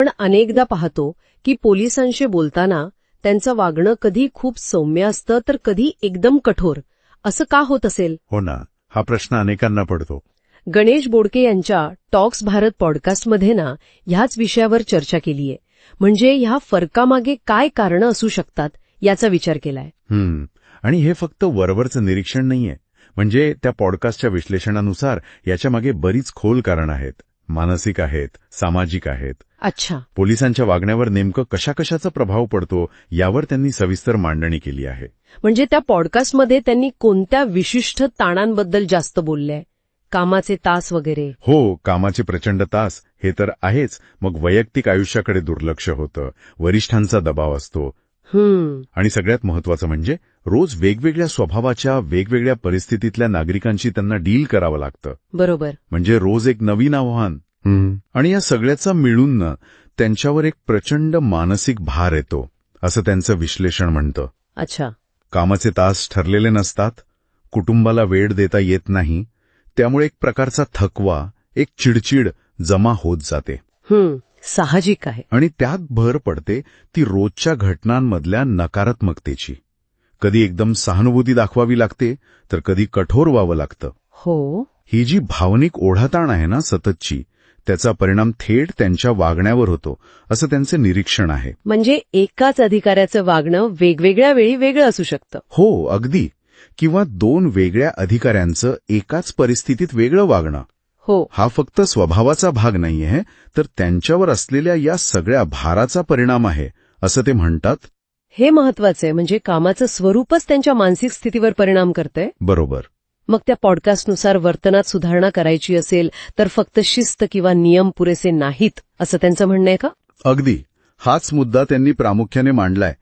पण अनेकदा पाहतो की पोलिसांशी बोलताना त्यांचं वागणं कधी खूप सौम्य असतं तर कधी एकदम कठोर. असं का होत असेल? हो ना हा प्रश्न अनेकांना पडतो. गणेश बोडके यांच्या टॉक्स भारत पॉडकास्टमध्ये ना ह्याच विषयावर चर्चा केलीय. म्हणजे ह्या फरकामागे काय कारणं असू शकतात याचा विचार केलाय. हम्म आणि हे फक्त वरवरचं निरीक्षण नाहीये. म्हणजे त्या पॉडकास्टच्या विश्लेषणानुसार याच्यामागे बरीच खोल कारण आहेत. मानसिक आहेत सामाजिक आहेत. अच्छा. पोलिसांच्या वागण्यावर नेमकं कशा कशाचा प्रभाव पडतो यावर त्यांनी सविस्तर मांडणी केली आहे. म्हणजे त्या पॉडकास्टमध्ये त्यांनी कोणत्या विशिष्ट ताणांबद्दल जास्त बोललंय? कामाचे तास वगैरे. हो कामाचे प्रचंड तास हे तर आहेच. मग वैयक्तिक आयुष्याकडे दुर्लक्ष होतं. वरिष्ठांचा दबाव असतो. आणि सगळ्यात महत्वाचं म्हणजे रोज वेगवेगळ्या स्वभावाच्या वेगवेगळ्या परिस्थितीतल्या नागरिकांशी त्यांना डील करावं लागतं. बरोबर. म्हणजे रोज एक नवीन आव्हान. आणि या सगळ्याचा मिळून न त्यांच्यावर एक प्रचंड मानसिक भार येतो असं त्यांचं विश्लेषण म्हणतं. अच्छा. कामाचे तास ठरलेले नसतात कुटुंबाला वेळ देता येत नाही त्यामुळे एक प्रकारचा थकवा एक चिडचिड जमा होत जाते. साहजिक आहे. आणि त्यात भर पडते ती रोजच्या घटनांमधल्या नकारात्मकतेची. कधी एकदम सहानुभूती दाखवावी लागते तर कधी कठोर व्हावं लागतं. हो. ही जी भावनिक ओढाताण आहे ना सततची त्याचा परिणाम थेट त्यांच्या वागण्यावर होतो असं त्यांचे निरीक्षण आहे. म्हणजे एकाच अधिकाऱ्याचं वागणं वेगवेगळ्या वेळी वेगळं असू शकतं. हो अगदी. किंवा दोन वेगळ्या अधिकाऱ्यांचं एकाच परिस्थितीत वेगळं वागणं. हो. हा फक्त स्वभावाचा भाग नाहीये तर त्यांच्यावर असलेल्या या सगळ्या भाराचा परिणाम आहे असं ते म्हणतात? हे महत्वाचं आहे म्हणजे कामाचं स्वरूपच त्यांच्या मानसिक स्थितीवर परिणाम करतंय? बरोबर. मग त्या पॉडकास्टनुसार वर्तनात सुधारणा करायची असेल तर फक्त शिस्त किंवा नियम पुरेसे नाहीत असं त्यांचं म्हणणं आहे का? अगदी. हाच मुद्दा त्यांनी प्रामुख्याने मांडलाय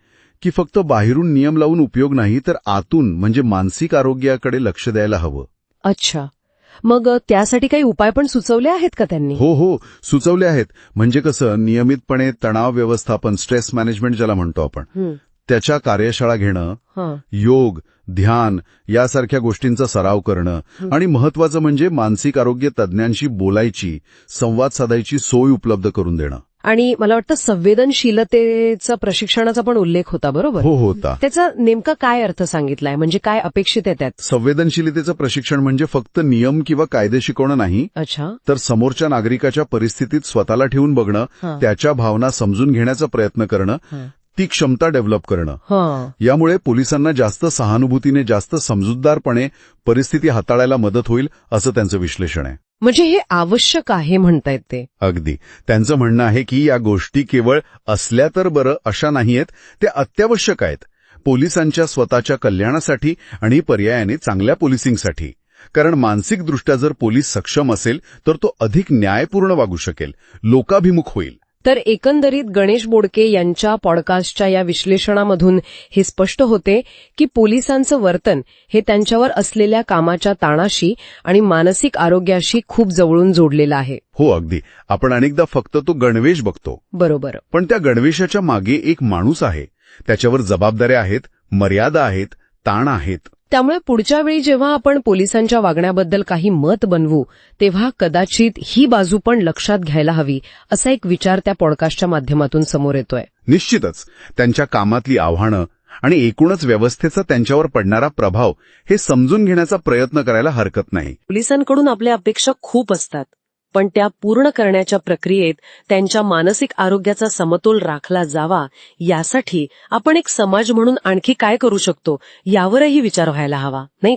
की फक्त बाहेरून नियम लावून उपयोग नाही तर आतून म्हणजे मानसिक आरोग्याकडे लक्ष द्यायला हवं. अच्छा. मग त्यासाठी काही उपाय पण सुचवले आहेत का त्यांनी? हो हो सुचवले आहेत. म्हणजे कसं नियमितपणे तणाव व्यवस्थापन स्ट्रेस मॅनेजमेंट ज्याला म्हणतो आपण त्याच्या कार्यशाळा घेणं हं, योग ध्यान यासारख्या गोष्टींचा सराव करणं आणि महत्वाचं म्हणजे मानसिक आरोग्य तज्ज्ञांशी बोलायची संवाद साधायची सोय उपलब्ध करून देणं. आणि मला वाटतं संवेदनशीलतेचा प्रशिक्षणाचा पण उल्लेख होता बरोबर? हो होता. त्याचा नेमका काय अर्थ सांगितलाय? म्हणजे काय अपेक्षित आहे त्यात? संवेदनशीलतेचं प्रशिक्षण म्हणजे फक्त नियम किंवा कायदे शिकवणं नाही अच्छा. तर समोरच्या नागरिकाच्या परिस्थितीत स्वतःला ठेवून बघणं. त्याच्या भावना समजून घेण्याचा प्रयत्न करणं. ती क्षमता डेव्हलप करणं. हं. यामुळे पोलिसांना जास्त सहानुभूतीने जास्त समजूतदारपणे परिस्थिती हाताळायला मदत होईल असं त्यांचं विश्लेषण आहे. म्हणजे हे आवश्यक आहे म्हणतायत ते. अगदी. त्यांचं म्हणणं आहे की या गोष्टी केवळ असल्या तर बरं अशा नाहीयेत. त्या अत्यावश्यक आहेत. पोलिसांच्या स्वतःच्या कल्याणासाठी आणि पर्यायाने चांगल्या पोलिसिंगसाठी. कारण मानसिकदृष्ट्या जर पोलीस सक्षम असेल तर तो अधिक न्यायपूर्ण वागू शकेल. लोकाभिमुख होईल. तर एकंदरीत गणेश बोडके यांच्या पॉडकास्टच्या या विश्लेषणामधून हे स्पष्ट होते की पोलिसांचं वर्तन हे त्यांच्यावर असलेल्या कामाच्या ताणाशी आणि मानसिक आरोग्याशी खूप जवळून जोडलेलं आहे. हो अगदी. आपण अनेकदा फक्त तो गणवेश बघतो. बरोबर. पण त्या गणवेशाच्या मागे एक माणूस आहे. त्याच्यावर जबाबदाऱ्या आहेत मर्यादा आहेत ताण आहेत. त्यामुळे पुढच्या वेळी जेव्हा आपण पोलिसांच्या वागण्याबद्दल काही मत बनवू तेव्हा कदाचित ही बाजू पण लक्षात घ्यायला हवी असा एक विचार त्या पॉडकास्टच्या माध्यमातून समोर येतोय. निश्चितच त्यांच्या कामातली आव्हानं आणि एकूणच व्यवस्थेचा त्यांच्यावर पडणारा प्रभाव हे समजून घेण्याचा प्रयत्न करायला हरकत नाही. पोलिसांकडून आपल्या अपेक्षा खूप असतात. पण त्या पूर्ण करण्याच्या प्रक्रियेत त्यांच्या मानसिक आरोग्याचा समतोल राखला जावा यासाठी आपण एक समाज म्हणून आणखी काय करू शकतो यावरही विचार व्हायला हवा नाही?